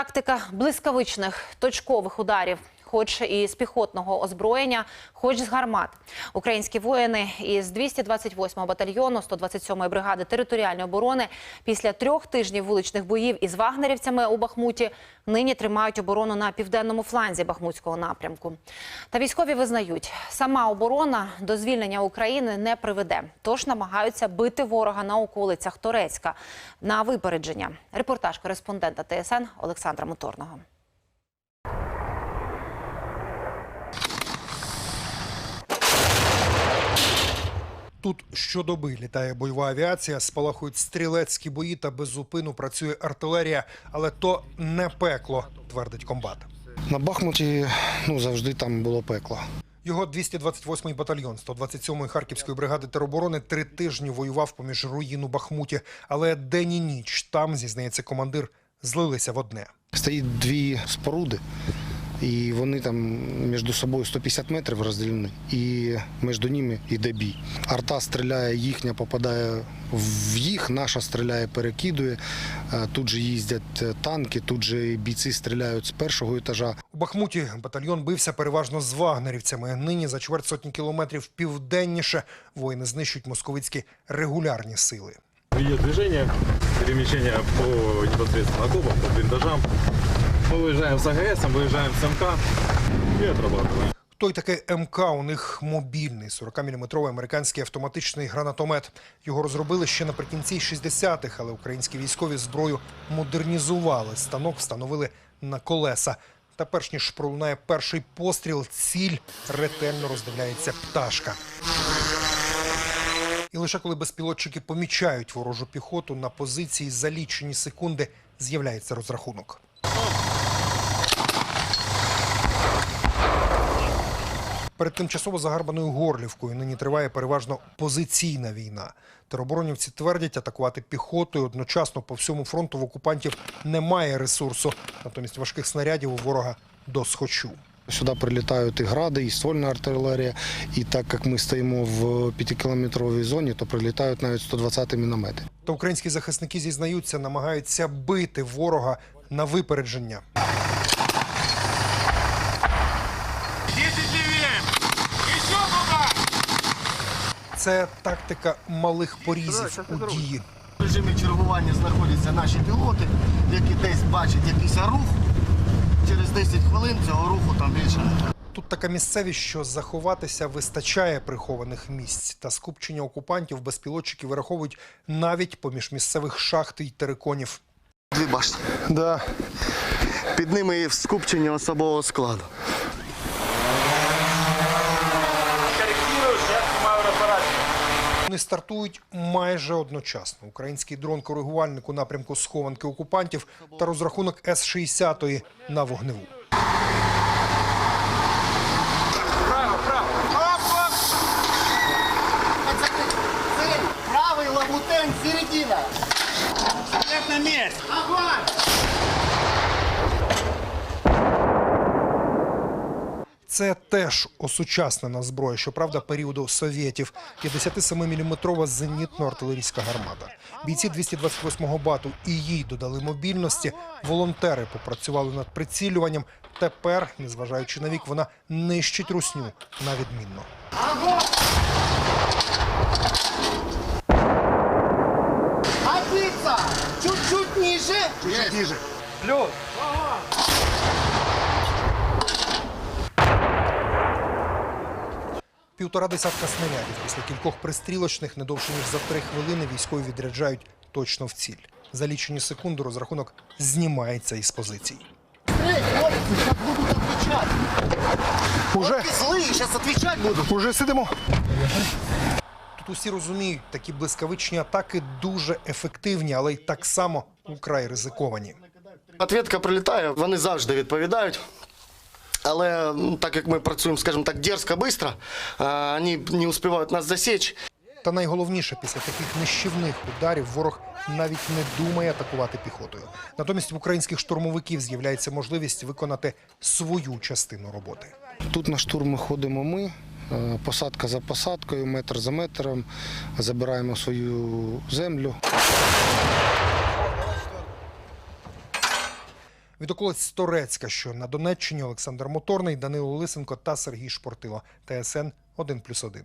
Тактика блискавичних точкових ударів, хоч і з піхотного озброєння, хоч з гармат. Українські воїни із 228-го батальйону 127-ї бригади територіальної оборони після трьох тижнів вуличних боїв із вагнерівцями у Бахмуті нині тримають оборону на південному фланзі Бахмутського напрямку. Та військові визнають, сама оборона до звільнення України не приведе, тож намагаються бити ворога на околицях Торецька на випередження. Репортаж кореспондента ТСН Олександра Моторного. Тут щодоби літає бойова авіація, спалахують стрілецькі бої та без зупину працює артилерія, але то не пекло, твердить комбат. На Бахмуті ну, завжди там було пекло. Його 228-й батальйон 127-ї харківської бригади тероборони три тижні воював поміж руїн у Бахмуті, але день і ніч там зізнається командир, злилися в одне. Стоїть дві споруди, і вони там між собою 150 метрів розділені, і між ними йде бій. Арта стріляє, їхня попадає в їх, наша стріляє, перекидує. Е, Тут же їздять е, танки, тут же бійці стріляють з першого етажа. У Бахмуті батальйон бився переважно з вагнерівцями. Нині за чверть сотні кілометрів південніше воїни знищують московицькі регулярні сили. Видят движение, перемещение по непосредственно окопам, по блиндажам. Мы выезжаем с АГС, выезжаем с МК и отрабатываем. Той таки МК у них мобільний 40-мм американський автоматичний гранатомет. Його розробили ще наприкінці 60-х, але українські військові зброю модернізували. Станок встановили на колеса. Та перш ніж пролунає перший постріл, ціль ретельно роздивляється пташка. І лише коли безпілотчики помічають ворожу піхоту на позиції за лічені секунди з'являється розрахунок. Перед тимчасово загарбаною Горлівкою нині триває переважно позиційна війна. Тероборонівці твердять, атакувати піхотою одночасно по всьому фронту в окупантів немає ресурсу. Натомість важких снарядів у ворога досхочу. Сюди прилітають і гради, і ствольна артилерія. І так як ми стоїмо в п'ятикілометровій зоні, то прилітають навіть 120 міномети. Та українські захисники зізнаються, намагаються бити ворога на випередження. Це тактика малих порізів у дії. В режимі чергування знаходяться наші пілоти, які десь бачать якийсь рух. Через 10 хвилин цього руху там більше немає. Тут така місцевість, що заховатися вистачає прихованих місць. Та скупчення окупантів безпілотчики вираховують навіть поміж місцевих шахт й териконів. Дві башти. Да. Під ними і скупчення особового складу. Вони стартують майже одночасно. Український дрон-коригувальник у напрямку схованки окупантів та розрахунок С-60 на вогневу. Правий лагутен, середина. Нет на месте. Огонь! Це теж осучаснена зброя, щоправда, періоду совєтів. 57-мм зенітно-артилерійська гармата. Бійці 228-го бату і їй додали мобільності. Волонтери попрацювали над прицілюванням. Тепер, незважаючи на вік, вона нищить русню на відмінно. Чуть-чуть ниже. Чуть-чуть ниже. Плюс. Півтора десятка снарядів. Після кількох пристрілочних не довше ніж за три хвилини військові відряджають точно в ціль. За лічені секунди розрахунок знімається із позицій. Эй, хлопцы, сейчас будут отвечать. Уже, Ты злые, сейчас отвечать будут. уже сидимо. Тут усі розуміють, такі блискавичні атаки дуже ефективні, але й так само украй ризиковані. Ответка прилітає, вони завжди відповідають. Але ну, так як ми працюємо, скажімо так, дерзко, швидко, вони не успівають нас засічь. Та найголовніше, після таких нищівних ударів ворог навіть не думає атакувати піхотою. Натомість в українських штурмовиків з'являється можливість виконати свою частину роботи. Тут на штурм ходимо ми. е, Посадка за посадкою, метр за метром, забираємо свою землю. Від околиць Торецька, що на Донеччині Олександр Моторний, Данило Лисенко та Сергій Шпортило. ТСН 1+,1.